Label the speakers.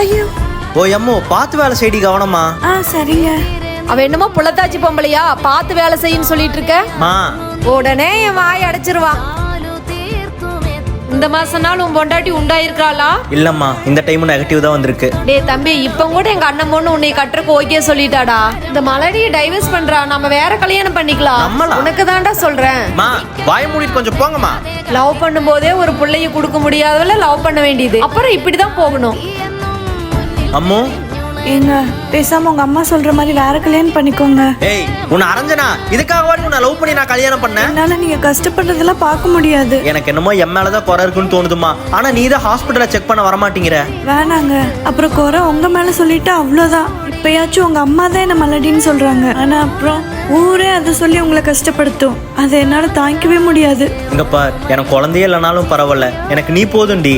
Speaker 1: ஐயோ.
Speaker 2: ஓ எம்மோ பார்த்து வேலை செய்டி கவனமா.
Speaker 1: ஆ சரிங்க.
Speaker 3: அவ என்னமோ புள்ளத்தாச்சி பொம்பளையா? பார்த்து வேலை செய்யுன்னு சொல்லிட்டு இருக்க
Speaker 2: மா.
Speaker 3: உடனே என் வாய் அடைச்சிருவா. இந்த மாசம் நாள் உன் பொண்டாட்டி உண்டாயிருக்காளா
Speaker 2: இல்லம்மா இந்த டைம் நெகட்டிவ் தான் வந்திருக்கு.
Speaker 3: டேய் தம்பி இப்ப கூட எங்க அண்ணன் பொண்ணு உன்னை கட்டுறக்கு ஓகே சொல்லிட்டாடா. இந்த மலடியை டைவர்ஸ் பண்றா நம்ம வேற கல்யாணம் பண்ணிக்கலாம்.
Speaker 2: நம்மளா?
Speaker 3: உனக்கு தான்டா சொல்றேன்.
Speaker 2: மா வாய மூடிட்டு கொஞ்சம் போங்கம்மா.
Speaker 3: லவ் பண்ணும்போதே ஒரு புள்ளைய கொடுக்க முடியாதவள லவ் பண்ண வேண்டியது. அப்புறம் இப்படிதான் போகணும்.
Speaker 2: அம்மு?
Speaker 1: ஏங்க பேசாம உங்க அம்மா சொல்ற மாதிரி வேற கல்யாணம் பண்ணிக்கோங்க.
Speaker 2: ஏய் உன்னை அரைஞ்சனா? இதுக்காக உன்னை லவ் பண்ணி நான் கல்யாணம் பண்ணேன்
Speaker 1: என்னால நீங்க கஷ்டப்படுறதெல்லாம் பார்க்க முடியாது.
Speaker 2: எனக்கு என்னமோ என் மேலதான் குறை இருக்குன்னு தோணுதுமா ஆனா நீ தான் ஹாஸ்பிட்டல செக் பண்ண வரமாட்டேங்கிற.
Speaker 1: வேணாங்க. அப்புறம் குறை உங்க மேல சொல்லிட்டு அவ்வளோதான் இப்பயாச்சும் உங்க அம்மா தான் என்ன மலடின்னு சொல்றாங்க. ஆனா அப்புறம் ஊரே அதை சொல்லி உங்களை கஷ்டப்படுத்தும். அதை என்னால தாங்கிக்கவே முடியாது.
Speaker 2: இங்க பார் எனக்கு குழந்தையே இல்லைனாலும் பரவாயில்ல. எனக்கு நீ போதும்டி.